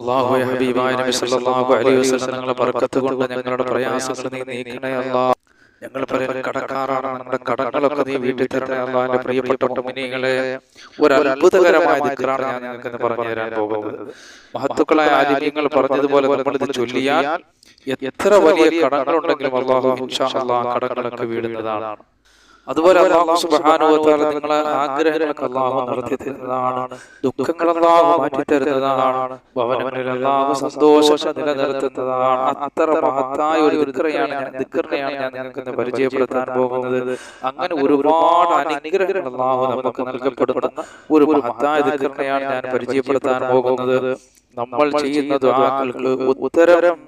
അള്ളാഹു ഹബീബായ നബി സല്ലല്ലാഹു അലൈഹി വസല്ലം ഞങ്ങളെ ബർക്കത്ത് കൊണ്ട് ഞങ്ങളുടെ പ്രയാസങ്ങൾ നീ നീക്കണേ അല്ലാഹ്. ഞങ്ങൾ പലരും കടക്കാറാണ് നമ്മുടെ കടങ്ങളൊക്കെ നീ വീട്ടിൽ തരണേ അല്ലാ എന്റെ പ്രിയപ്പെട്ട മുഅ്മിനീങ്ങളെ ഒരു അത്ഭുതകരമായ ദിക്കറാണ് ഞാൻ നിങ്ങൾക്ക് പറഞ്ഞു തരാൻ പോകുന്നത്. മഹത്തുക്കളായ ആലിമ്യങ്ങൾ പറഞ്ഞതുപോലെ നമ്മൾ ഇത് ചൊല്ലിയാൽ എത്ര വലിയ കടങ്ങളുണ്ടെങ്കിലും അള്ളാഹു കടങ്ങളൊക്കെ വീടുന്നതാണ് അതുപോലെ അള്ളാഹു സുബ്ഹാനഹു വ തആല നിങ്ങളെ ആഗ്രഹങ്ങളൊക്കെ അള്ളാഹു നടത്തി തരുന്നതാണ്. ദുഃഖങ്ങൾ അള്ളാഹു മാറ്റി തരുന്നതാണ്. ഭവനങ്ങളിൽ അള്ളാഹു സന്തോഷം നിലനിർത്തുന്നതാണ്. അത്ര മഹത്തായ ഒരു ദിക്റയാണ് ഞാൻ ദിക്റിനെയാണ് ഞാൻ നിങ്ങൾക്ക് പരിചയപ്പെടുത്താൻ പോകുന്നത്. അങ്ങനെ ഒരുപാട് അനുഗ്രഹങ്ങൾ അള്ളാഹു നമുക്ക് നൽകപ്പെടുന്ന. ഒരു മഹത്തായ ദിക്റിനെയാണ് ഞാൻ പരിചയപ്പെടുത്താൻ പോകുന്നത്. നമ്മൾ ചെയ്യുന്ന ദുആകൾക്ക് ഉത്തരം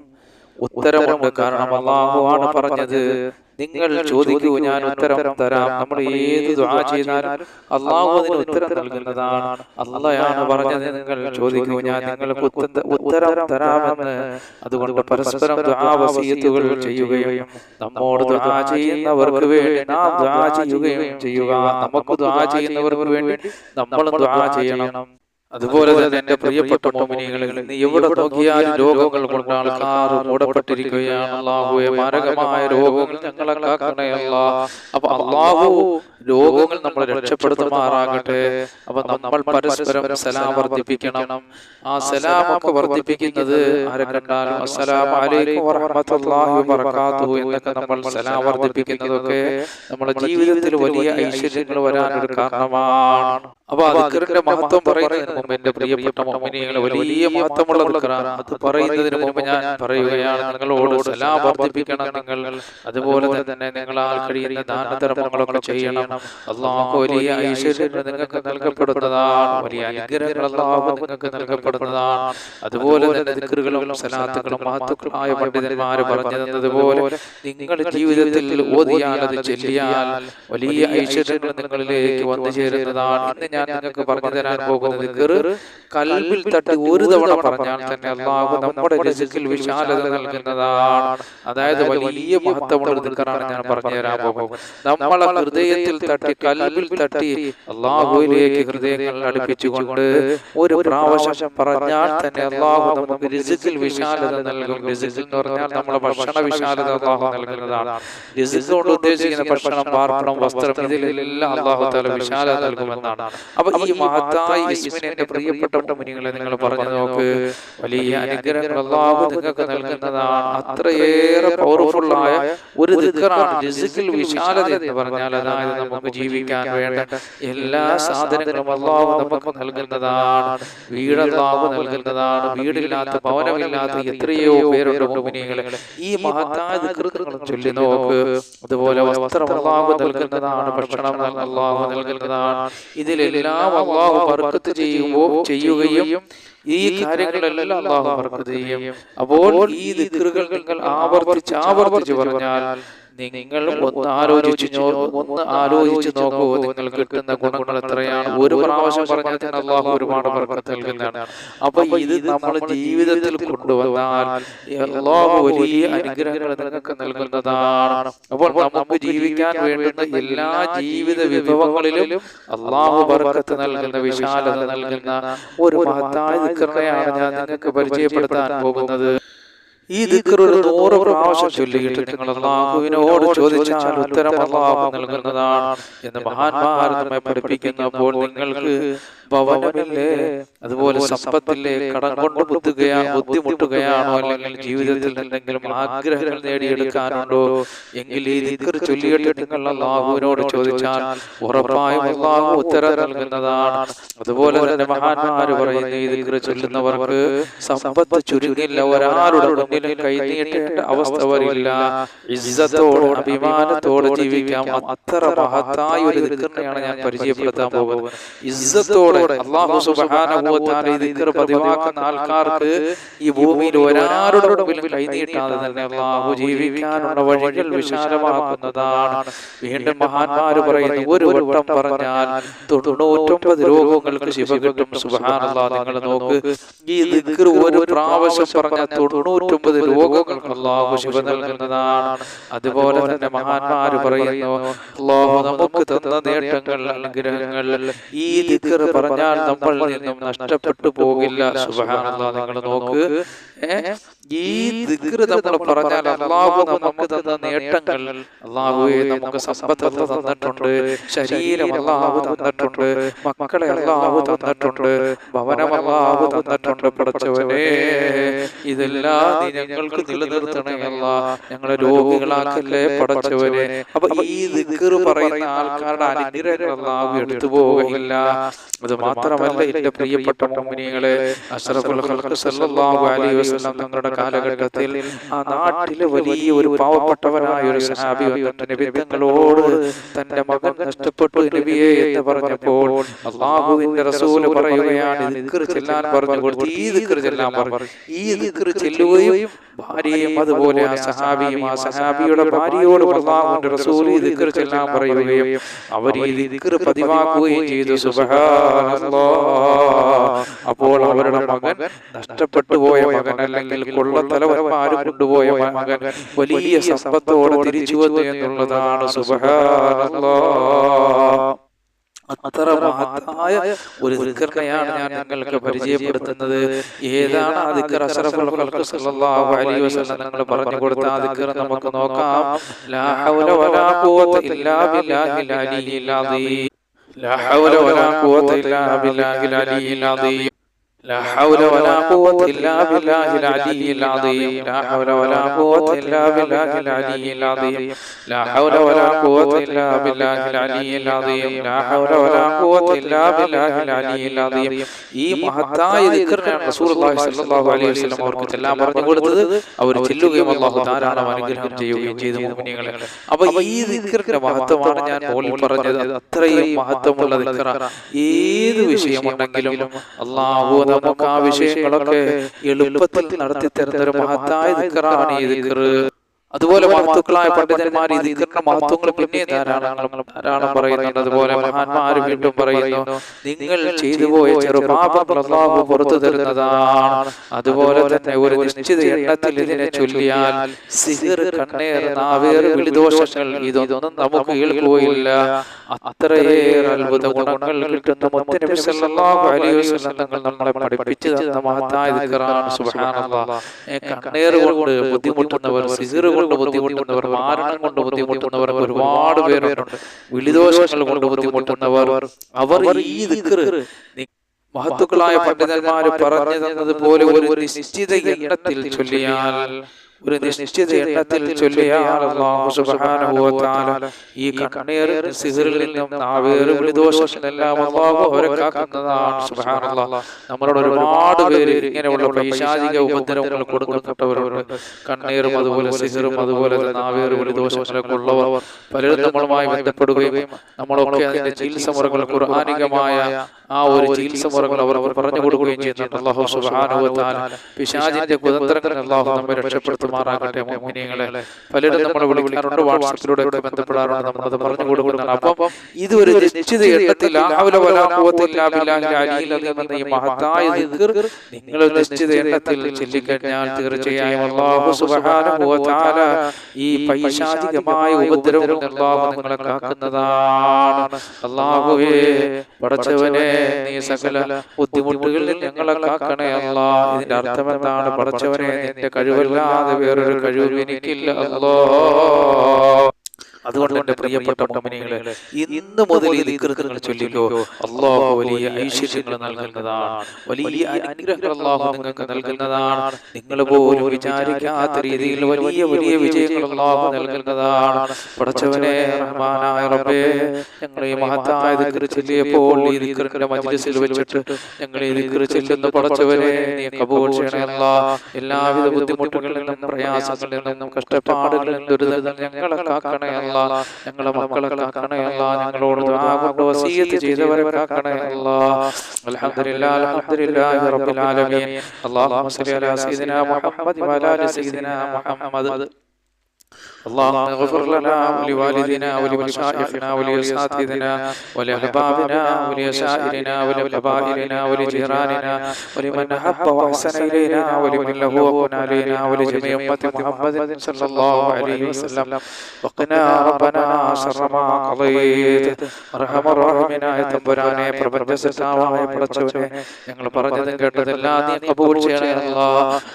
ഉത്തരമുണ്ട്. കാരണം അള്ളാഹു ആണ് പറഞ്ഞത്. നിങ്ങൾ ചോദിക്കൂ ഞാൻ ഉത്തരം തരാം. നമ്മൾ ഏത് ദുആ ചെയ്താലും അള്ളാഹു അതിന് ഉത്തരം നൽകുന്നതാണ്. അള്ളയാണ് പറഞ്ഞത് നിങ്ങൾ ചോദിക്കൂ ഞാൻ നിങ്ങൾക്ക് ഉത്തരം തരാമെന്ന് അതുകൊണ്ട് പരസ്പരം ദുആ വസീയത്തുകൾ ചെയ്യുകയും നമ്മോട് ദുആ ചെയ്യുന്നവർക്ക് വേണ്ടി നാം ദുആ ചെയ്യുകയും ചെയ്യുക. നമുക്ക് ദുആ ചെയ്യുന്നവർക്ക് വേണ്ടി നമ്മൾ ദുആ ചെയ്യണം. അതുപോലെ തന്നെ എന്റെ പ്രിയപ്പെട്ട മോമിനികളിൽ നീ എവിടെ നോക്കിയാലും രോഗങ്ങൾ കൊണ്ട് ആൾക്കാർ മൂടപ്പെട്ടിരിക്കുകയാണ്. അള്ളാഹുവെ മാരകമായ രോഗങ്ങൾ ഞങ്ങളെ കാക്കണേ അല്ലാ അപ്പൊ അള്ളാഹു രോഗങ്ങൾ നമ്മളെ രക്ഷപ്പെടുത്തുമാറാകട്ടെ. അപ്പൊ നമ്മൾ പരസ്പരം സലാം വർദ്ധിപ്പിക്കണം. ആ സലാം ഒക്കെ വർദ്ധിപ്പിക്കുന്നത് ആരെ കണ്ടാലും അസ്സലാമു അലൈക്കും വറഹ്മത്തുള്ളാഹി വബറകാതുഹു എന്നൊക്കെ നമ്മൾ സലാം വർദ്ധിപ്പിക്കുന്നതൊക്കെ നമ്മുടെ ജീവിതത്തിൽ വലിയ ഐശ്വര്യങ്ങൾ വരാനൊരു കാരണമാണ്. അപ്പൊ അതിന്റെ മഹത്വം പറയുന്നതിന് എന്റെ പ്രിയപ്പെട്ട മോമിനികളെ വലിയ മഹത്വമുള്ള ദിക്റാണ് അത് പറയുന്നതിന് മുമ്പ് ഞാൻ പറയുകയാണ് നിങ്ങളോട് സലാം വർദ്ധിപ്പിക്കണം നിങ്ങൾ. അതുപോലെ തന്നെ നിങ്ങൾ ആൾ കഴിയുന്ന ദാനധർമ്മങ്ങളൊക്കെ ചെയ്യണം. അള്ളാഹു വലിയ ഐശ്വര്യം നിങ്ങൾക്ക് നൽകപ്പെടുന്നതാണ്. വലിയ അനുഗ്രഹങ്ങൾ അള്ളാഹു നിങ്ങൾക്ക് നൽകപ്പെടുന്നതാണ്. അതുപോലെ തന്നെ ദിക്റുകളും സലാത്തുകളും മഹത്തുക്കളായ പണ്ഡിതന്മാര് പറഞ്ഞു തന്നതുപോലെ നിങ്ങൾ ജീവിതത്തിൽ ഓതിയാൽ അത് ചെല്ലിയാൽ വലിയ ഐശ്വര്യങ്ങൾ നിങ്ങളിലേക്ക് വന്നു ചേരുന്നതാണ്. ഇന്ന് ഞാൻ നിങ്ങൾക്ക് പറഞ്ഞു തരാൻ പോകുന്നത് ദിക്റ് കൽബിൽ തട്ടി ഒരു തവണ പറഞ്ഞാൽ തന്നെ അള്ളാഹു നമ്മുടെ രസിക്കിൽ വിശാലത നൽകുന്നതാണ്. അതായത് വലിയ മഹത്വമുള്ള ഞാൻ പറഞ്ഞു തരാൻ പോകും നമ്മളെ ഹൃദയത്തിൽ തട്ടി കൽബിൽ തട്ടി അള്ളാഹുവിലേക്ക് ഹൃദയങ്ങൾ അടുപ്പിച്ചുകൊണ്ട് ഒരു പ്രാവശ്യം പറഞ്ഞാൽ തന്നെ അള്ളാഹു നമുക്ക് രസിക്കിൽ വിശാലത നൽകും. രസിക്കിൽ എന്ന് പറഞ്ഞാൽ നമ്മളെ ഭക്ഷണ വിശാലത അള്ളാഹു നൽകുന്നതാണ്. രസിക് കൊണ്ട് ഉദ്ദേശിക്കുന്ന ഭക്ഷണം പാർപ്പണം വസ്ത്രം ഇതിലെല്ലാം അള്ളാഹു താല വിശാലത നൽകുമെന്നാണ്. അപ്പൊ ഈ മഹത്തായ ഇസ്മിനെ എന്റെ പ്രിയപ്പെട്ട മുനികളെ നിങ്ങൾ പറഞ്ഞു നോക്ക്. വലിയ അനുഗ്രഹങ്ങൾ അള്ളാഹു നിങ്ങൾക്ക് നൽകുന്നതാണ്. അത്രയേറെ പവർഫുൾ ആയ ഒരു ദിക്കറാണ് വിശാലത എന്ന് പറഞ്ഞാൽ അതായത് നമുക്ക് ജീവിക്കാൻ വേണ്ട എല്ലാ സാധനങ്ങളും അള്ളാഹു നമുക്ക് നൽകുന്നതാണ്. വീട് അള്ളാഹു നൽകുന്നതാണ്. വീടില്ലാത്ത ഭവനമില്ലാത്ത എത്രയോ പേരുണ്ട് മുനികളെ. ഈ മഹത്തായ ചൊല്ലി നോക്ക്. അതുപോലെ വസ്ത്രം അള്ളാഹു നൽകുന്നതാണ്. ഭക്ഷണം അള്ളാഹു നൽകുന്നതാണ്. ഇതിലെല്ലാം അള്ളാഹു വർക്കത്ത് ബർക്കത്ത് ചെയ്യുമ്പോൾ ചെയ്യുകയും ഈ കാര്യങ്ങളെല്ലാം അള്ളാഹു വർക്ക് ചെയ്യും അപ്പോൾ ഈ ദിക്റുകൾ നിങ്ങൾ ആവർത്തിച്ച് ആവർത്തിച്ച് പറഞ്ഞാൽ നിങ്ങൾ ഒന്ന് ആലോചിച്ചു ഒന്ന് ആലോചിച്ച് നോക്കൂ. നിങ്ങൾ കിട്ടുന്ന ഗുണങ്ങൾ എത്രയാണ്? ഒരു പ്രാവശ്യം പറഞ്ഞാൽ തന്നെ അള്ളാഹു ഒരുപാട് ബർക്കത്ത് നൽകുന്നതാണ്. അപ്പൊ ഇത് നമ്മൾ ജീവിതത്തിൽ കൊണ്ടുവന്നാൽ അള്ളാഹു വലിയ അനുഗ്രഹങ്ങൾ നിങ്ങൾക്ക് നൽകുന്നതാണ്. അപ്പോൾ നമുക്ക് ജീവിക്കാൻ വേണ്ടുന്ന എല്ലാ ജീവിത വിഭവങ്ങളിലും അള്ളാഹു ബർക്കത്ത് നൽകുന്ന വിശാലത നൽകുന്ന ഒരു മഹത്തായ നിക്കറയാണ് ഞാൻ നിങ്ങൾക്ക് പരിചയപ്പെടുത്താൻ പോകുന്നത്. ഈ ദിക്ർ ഒരു നൂറ് പ്രാവശ്യം ചൊല്ലിയിട്ട് നിങ്ങൾ അള്ളാഹുവിനോട് ചോദിച്ചാൽ ഉത്തരം അള്ളാഹു നൽകുന്നതാണ് എന്ന് മഹാന്മാർ നമ്മെ പഠിപ്പിക്കുന്നപ്പോൾ നിങ്ങൾക്ക് ഭവനമില്ലേ? അതുപോലെ സമ്പത്തില്ലേ? കടം കൊണ്ട് ബുദ്ധിക്കുകയാ ബുദ്ധിമുട്ടുകയാണോ? അല്ലെങ്കിൽ ജീവിതത്തിൽ എന്തെങ്കിലും ആഗ്രഹങ്ങൾ നേടിയെടുക്കാനുണ്ടോ? എങ്കിൽ ഈ ദിക്കർ ചൊല്ലിയിട്ട് നിങ്ങൾ അള്ളാഹുവിനോട് ചോദിച്ചാൽ ഉറപ്പായും അള്ളാഹു ഉത്തരം നൽകുന്നതാണ്. അതുപോലെ തന്നെ മഹാന്മാര് പറയുന്ന ഈ ദിക്കർ ചൊല്ലുന്നവർക്ക് സമ്പത്ത് ചുരുങ്ങില്ല. ഒരാളുടെ മുന്നിലും കൈനീട്ടേണ്ട അവസ്ഥ വരില്ല. ഇസ്സത്തോടെ അഭിമാനത്തോടെ ജീവിക്കാം. അത്ര മഹത്തായ ഒരു ദിക്റിനെയാണ് ഞാൻ പരിചയപ്പെടുത്താൻ പോകുന്നത്. ഇസ്സത്തോടെ അള്ളാഹു സുബ്ഹാനഹു വ തആല ഈ ദിക്ർ പതിവാക്കുന്ന ആൾക്കാർക്ക് ഈ ഭൂമിയിൽ ഒരാളുടെ മുമ്പിലും കൈനീട്ടാതെ തന്നെ അള്ളാഹു ജീവിക്കാനുള്ള വഴികൾ വിശാലമാക്കുന്നതാണ്. വീണ്ടും മഹാന്മാര് പറയുന്നു ഒരു വട്ടം പറഞ്ഞാൽ തൊണ്ണൂറ്റൊമ്പത് രോഗങ്ങൾക്ക് ശിവ കിട്ടും. സുബ്ഹാനല്ലാഹ് നിങ്ങൾ നോക്ക്. ഈ ദിക്ർ ഒരു പ്രാവശ്യം പറഞ്ഞാൽ തൊണ്ണൂറ്റൊമ്പത് ഒമ്പത് രോഗങ്ങൾക്ക് അള്ളാഹു ശിവ നൽകുന്നതാണ്. അതുപോലെ തന്നെ മഹാന്മാര് പറയുന്നു അള്ളാഹു നമുക്ക് തന്ന നേട്ടങ്ങൾ അനുഗ്രഹങ്ങൾ ഈ ദിക്കർ പറഞ്ഞാൽ നമ്മൾ നിന്നും നഷ്ടപ്പെട്ടു പോകില്ല. സുബഹാനല്ലാ നിങ്ങൾ നോക്ക്. ഈ ദിക്ർ നമ്മൾ പറഞ്ഞാൽ അള്ളാഹു നമുക്ക് തന്ന നേട്ടങ്ങൾ. അള്ളാഹുവെ നമുക്ക് സമ്പത്ത് തന്നിട്ടുണ്ട്. ശരീരം അള്ളാഹു തന്നിട്ടുണ്ട്. മക്കളെ അള്ളാഹു തന്നിട്ടുണ്ട്. ഭവനം അള്ളാഹു തന്നിട്ടുണ്ട് പഠിച്ചവനെ. ഇതെല്ലാം ഞങ്ങൾക്ക് നിലനിർത്തണമല്ല ഞങ്ങളെ രോഗികളാക്കല്ലേ പടച്ചവരെ അപ്പൊ ഈ ദിക്കറ് പറയുന്ന ആൾക്കാരുടെ അനുഗ്രഹങ്ങളാവ് എടുത്തു പോവുകയില്ല. അത് മാത്രമല്ല എന്റെ പ്രിയപ്പെട്ട മോമിനികളെ തങ്ങളുടെ കാലഘട്ടത്തിൽ ആ നാട്ടിലെ വലിയ ഒരു പാവപ്പെട്ടവനായ ഒരു സഹാബി വന്നിട്ട് നബി തങ്ങളോട് തന്റെ മകൻ നഷ്ടപ്പെട്ടു നബിയെ എന്ന് പറഞ്ഞപ്പോൾ അള്ളാഹുവിന്റെ റസൂൽ പറയുകയാണ് ചെല്ലാൻ പറഞ്ഞു കൊടുത്തു. ഈ ചെല്ലാൻ പറഞ്ഞു. ഈ ചെല്ലുകയും ഭാര്യയും അതുപോലെ ആ സഹാബിയും ആ സഹാബിയുടെ ഭാര്യയോട് അള്ളാഹുവിന്റെ റസൂൽ ഈ ദിക്ർ ചെല്ലാൻ പറയുകയും അവർ ഈ ദിക്കർ പതിവാക്കുകയും ചെയ്തു. സുബ്ഹാനല്ലാഹ് അപ്പോൾ അവരുടെ മകൻ നഷ്ടപ്പെട്ടു പോയ മകൻ അല്ലെങ്കിൽ കൊള്ളത്തലവന്മാരും കൊണ്ടുപോയ മകൻ വലിയ സമ്പത്തോടെ തിരിച്ചു വന്നു എന്നുള്ളതാണ് സുബ്ഹാനല്ലാഹ് അത്ര മഹത്തായ ഒരു ദിക്കറിനെയാണ് ഞാൻ നിങ്ങൾക്ക് പരിചയപ്പെടുത്തുന്നത്. ഏതാണ് ആ ദിക്കർ? അഷറഫുൽ ഖൽഖ് സല്ലല്ലാഹു അലൈഹി വസല്ലം നിങ്ങൾ പറഞ്ഞു കൊടുത്ത ആ ദിക്കർ നമുക്ക് നോക്കാം. ലാ ഹൗല വലാ ഖുവത ഇല്ലാ ബില്ലാഹിൽ അലിയിൽ അദീം ലാ ഹൗല വലാ ഖുവത ഇല്ലാ ബില്ലാഹിൽ അലിയിൽ അദീം لا حول ولا قوة إلا بالله العلي العظيم لا حول ولا قوة إلا بالله العلي العظيم لا حول ولا قوة إلا بالله العلي العظيم لا حول ولا قوة إلا بالله العلي العظيم ഈ മഹത്തായ ദിക്കറിനാണ് റസൂലുള്ളാഹി സ്വല്ലല്ലാഹു അലൈഹി വസല്ലം അവർക്ക് എല്ലാം പറഞ്ഞു കൊടുത്തത് അവർ ചെല്ലുകയും അല്ലാഹു ധാരാളം അനുഗ്രഹം ചെയ്യുകയും ചെയ്തു മുഅ്മിനീങ്ങളെ അപ്പോൾ ഈ ദിക്കറിന്റെ മഹത്വമാണ് ഞാൻ മുകളിൽ പറഞ്ഞത് അത്രയും മഹത്വമുള്ള ദിക്കറ ഏത് വിഷയമുണ്ടെങ്കിലും അല്ലാഹു നമുക്ക് ആ വിഷയങ്ങളൊക്കെ എളുപ്പത്തിൽ നടത്തി തരുന്ന ഒരു മഹത്തായ ദിക്കറാണ് ഈ ദിക്കറ്. അതുപോലെ മഹത്തുക്കളായ പണ്ഡിതന്മാർ ദിക്കറിന്റെ മഹത്വങ്ങൾ പിന്നെ ധാരാളം ധാരാളം പറയുന്നുണ്ട്. അതുപോലെ മഹാന്മാർ വീണ്ടും പറയുന്നു നിങ്ങൾ ചെയ്തു പോയ ചെറുപാപങ്ങൾ അള്ളാഹു പുറത്തു തരുന്നതാണ്. അതുപോലെ തന്നെ ഒരു നിശ്ചിത എണ്ണത്തിൽ ഇതിനെ ചൊല്ലിയാൽ സിഹിർ കണ്ണേർ നാവേർ വിളിദോഷങ്ങൾ ഇതൊന്നും നമുക്ക് കേൾക്കുകയില്ല. അത്രയേറെ അത്ഭുത ഗുണങ്ങൾ കിട്ടുന്ന തങ്ങൾ നമ്മളെ പഠിപ്പിച്ചു തന്ന മഹത്തായ കണ്ണേർ കൊണ്ട് ബുദ്ധിമുട്ടുന്നവർ സിഹിർ കൊണ്ട് ബുദ്ധിമുട്ടുന്നവർ മാരണം കൊണ്ട് ബുദ്ധിമുട്ടുന്നവർ ഒരുപാട് പേരുണ്ട്. വിളിദോഷങ്ങൾ കൊണ്ട് ബുദ്ധിമുട്ടുന്നവർ അവർ ഈ മഹത്തുക്കളായ പണ്ഡിതന്മാർ പറഞ്ഞു തന്നതുപോലെ ഒരു നിശ്ചിത എണ്ണത്തിൽ ചൊല്ലിയാൽ ഒരു നിശ്ചിത എണ്ണത്തിൽ ചൊല്ലിയാൽ സുബ്ഹാനഹു ഈ കണ്ണീർ സിഹറിൽ നിന്നും നാവേറ് എല്ലാം അവരെ കാക്കുന്നതാണ് സുബ്ഹാനല്ലാഹ് നമ്മളോട് ഒരുപാട് പേര് ഇങ്ങനെയുള്ള പൈശാചിക ഉപദ്രവങ്ങൾ കൊടുക്കപ്പെട്ടവരുണ്ട്. കണ്ണീറും അതുപോലെ സിഹറും അതുപോലെ നാവേറ് വിളിദോഷങ്ങളൊക്കെ ഉള്ളവർ പലരും നമ്മളുമായി ബന്ധപ്പെടുകയും നമ്മളൊക്കെ അതിന്റെ ചികിത്സ മുറകൾ ഖുർആാനികമായ ആ ഒരു ചികിത്സ മുറകൾ അവർ പറഞ്ഞു കൊടുക്കുകയും ചെയ്യുന്നുണ്ട്. അള്ളാഹു സുബ്ഹാനഹു പിശാചിന്റെ കുതന്ത്രങ്ങൾ അള്ളാഹു നമ്മെ രക്ഷപ്പെടുത്തുമാറാകട്ടെ മോഹിനിയങ്ങളെ പലരും നമ്മൾ വിളിക്കാറുണ്ട് വാട്സാപ്പിലൂടെ ബന്ധപ്പെടാറുണ്ട്. നമ്മൾ അത് പറഞ്ഞു കൊടുക്കുന്നുണ്ട്. അപ്പം ഇത് ഒരു നിശ്ചിത എണ്ണത്തിൽ വലാ ഖുവത ഇല്ലാ ബില്ലാഹിൽ അലിയിൽ എന്ന ഈ മഹത്തായ ദിക്ർ നിങ്ങൾ ഒരു നിശ്ചിത എണ്ണത്തിൽ ചൊല്ലിക്കഴിഞ്ഞാൽ തീർച്ചയായും അല്ലാഹു സുബ്ഹാനഹു വ ഈ പൈശാചികമായ നിങ്ങളെ കാക്കുന്നതാണ്. പടച്ചവനെ നീ സകല ബുദ്ധിമുട്ടുകളിൽ ഞങ്ങളെ കാക്കണേ അല്ലാ ഇതിന്റെ അർത്ഥം എന്താണ് പടച്ചവനെ നിന്റെ കഴിവല്ലാതെ വേറൊരു കഴിവും എനിക്കില്ല അല്ലോ അതുകൊണ്ട് പ്രിയപ്പെട്ട മോമിനികളെ ഇന്ന് മുതൽ ഈ ദിക്റുകൾ ചൊല്ലിക്കോ അള്ളാഹു വലിയ ഐശ്വര്യങ്ങൾ നൽകുന്നതാണ്. വലിയ അനുഗ്രഹങ്ങൾ അള്ളാഹു നിങ്ങൾക്ക് നൽകുന്നതാണ്. നിങ്ങൾ പോലും വിചാരിക്കാത്ത രീതിയിൽ വലിയ വലിയ വിജയങ്ങൾ അള്ളാഹു നൽകുന്നതാണ്. പടച്ചവനെ റഹ്മാനായ റബ്ബേ ഞങ്ങൾ ഈ മഹത്തായ ദിക്ർ ചൊല്ലിയപ്പോൾ ഈ ദിക്റിന്റെ മജ്ലിസിൽ വെച്ചിട്ട് ഞങ്ങൾ ഈ ദിക്ർ ചെല്ലുന്ന പടച്ചവനെ നീ കബൂൾ ചെയ്യണമല്ല എല്ലാവിധ ബുദ്ധിമുട്ടുകളിൽ നിന്നും പ്രയാസങ്ങളിൽ നിന്നും കഷ്ടപ്പാടുകളിൽ ദുരിതങ്ങൾ ഞങ്ങളെ കാക്കണയല്ല ഞങ്ങളെ മക്കളെ കാക്കണയല്ല ഞങ്ങളോട് ദുആ കൊണ്ട് വസീയത്ത് ചെയ്തവരെ കാക്കണയല്ല അൽഹംദുലില്ലാഹ് അൽഹംദുലില്ലാഹി റബ്ബിൽ ആലമീൻ. അല്ലാഹുമ്മ സല്ലി അലാ സയ്യിദിനാ മുഹമ്മദ് വഅലാ സയ്യിദിനാ മുഹമ്മദ്. اللهم اغفر لنا ولوالدنا ولمشايخنا ولأساتذتنا ولأحبابنا ولأشائرنا ولقبائلنا ولجيراننا ولمن أحب وأحسن إلينا ولمن له وكن علينا ولجميع أمة محمد صلى الله عليه وسلم وقنا ربنا شر ما قضيت അർഹമ റഹീമിനായ തമ്പുരാനെ പ്രപഞ്ചസത്താവായ പടച്ചവനെ ഞങ്ങൾ പറഞ്ഞതും കേട്ടതെല്ലാം നീ കബൂൽ ചെയ്യണേ അല്ലാ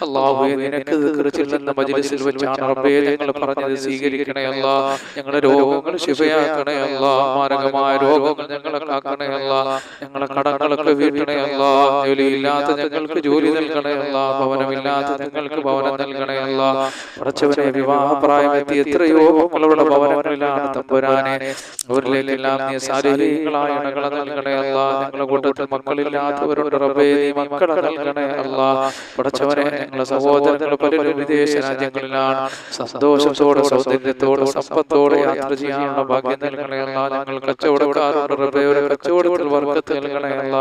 അല്ലാഹുവേ നിനക്ക് ദിക്ർ ചെല്ലുന്ന മജ്ലിസിൽ വെച്ചാണ് റബ്ബേ ഞങ്ങൾ പറഞ്ഞത് സ്വീകരിക്കണേ അല്ലാ. ഞങ്ങളുടെ രോഗങ്ങൾ ശിവയാക്കണയല്ല മാരകമായ രോഗങ്ങൾ ഞങ്ങളെ കാക്കണയല്ല ഞങ്ങളെ കടങ്ങളൊക്കെ വീട്ടണയല്ല ജോലിയില്ലാത്ത ഞങ്ങൾക്ക് ജോലി നൽകണയല്ല ഭവനമില്ലാത്ത ഞങ്ങൾക്ക് ഭവനം നൽകണയല്ല കുറച്ചവരെ വിവാഹപ്രായമെത്തി എത്രയോ മക്കളുടെ ഭവനങ്ങളിലാണ് തമ്പുരാനെ. അവരിലേക്കെല്ലാം നീ ശാരീരികളായ ഇണകളെ നൽകണേ അല്ല. ഞങ്ങളുടെ കൂട്ടത്തിൽ മക്കളില്ലാത്തവരുണ്ട് റബ്ബേ നീ മക്കളെ നൽകണേ അല്ല. പടച്ചവനെ ഞങ്ങളുടെ സഹോദരങ്ങൾ പലരും വിദേശ രാജ്യങ്ങളിലാണ് സന്തോഷത്തോടെ സൗന്ദര്യത്തോടെ സമ്പത്തോട് യാത്ര ചെയ്യാനുള്ള ഭാഗ്യം നൽകണേ അല്ല. ഞങ്ങൾ കച്ചവടക്കാരുണ്ട് റബ്ബേ ഒരു കച്ചവടത്തിൽ വർക്കത്ത് നൽകണേ അല്ല.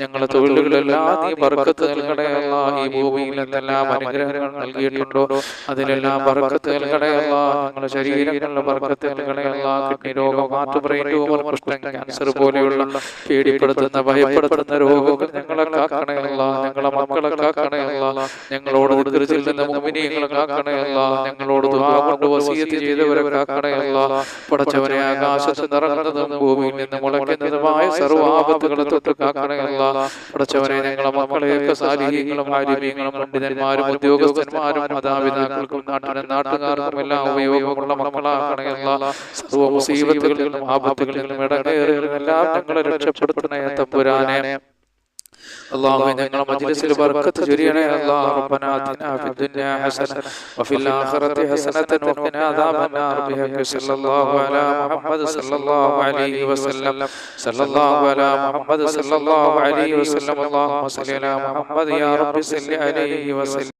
ഞങ്ങളുടെ തൊഴിലുകളെല്ലാം നീ വർക്കത്ത് നൽകണേ അല്ല. ഈ ഭൂമിയിൽ എന്തെല്ലാം അനുഗ്രഹങ്ങൾ നൽകിയിട്ടുണ്ടോ? അതിലെല്ലാം വർക്കത്ത് നൽകണേ അല്ല. ഞങ്ങളുടെ ശരീരങ്ങളിലെ വർക്കത്ത് നൽകണേ അല്ല. കിഡ്നി രോഗം ഹാർട്ട് ബ്രെയിൻ ട്യൂമർ പ്രശ്നം ക്യാൻസർ പോലെയുള്ള പേടിപ്പെടുത്തുന്ന ഭയപ്പെടുത്തുന്ന രോഗങ്ങൾ ഞങ്ങളെ കാക്കണയല്ല ഞങ്ങളെ മക്കളെ കാക്കണയല്ല ഞങ്ങളോട് തിരിച്ചിൽ നിന്ന് മുമിനിയങ്ങളെ കാക്കണയല്ല ഞങ്ങളോട് ദുആ കൊണ്ട് വസീയത്ത് ചെയ്തവരെ കാക്കണയല്ല പടച്ചവനെ ആകാശത്ത് നിറങ്ങുന്നതും ഭൂമിയിൽ നിന്ന് മുളയ്ക്കുന്നതുമായ സർവ ആപത്തുകളെ തൊട്ട് കാക്കണയല്ല പടച്ചവനെ ഞങ്ങളെ മക്കളെയൊക്കെ സാലിഹ്യങ്ങളും ആരോഗ്യങ്ങളും പണ്ഡിതന്മാരും ഉദ്യോഗസ്ഥന്മാരും മാതാപിതാക്കൾക്കും നാട്ടിലെ നാട്ടുകാർക്കും എല്ലാം ഉപയോഗമുള്ള മുസീബത്തുകളിൽ നിന്നും ആപത്തുകളിൽ നിന്നും ഇടകേറുകളിൽ എല്ലാം ഞങ്ങളെ രക്ഷപ്പെടുത്തണേ തമ്പുരാനെ. اللهم ഞങ്ങളെ മജ്ലിസിൽ ബർക്കത്ത് ചൊരിയണേ അല്ലാഹ് ربنا آتنا في الدنيا حسنة وفي الآخرة حسنة وقنا عذاب النار بحق صلى الله على محمد صلى الله عليه وسلم صلى الله على محمد صلى الله عليه وسلم اللهم صل على محمد يا رب صل عليه وسلم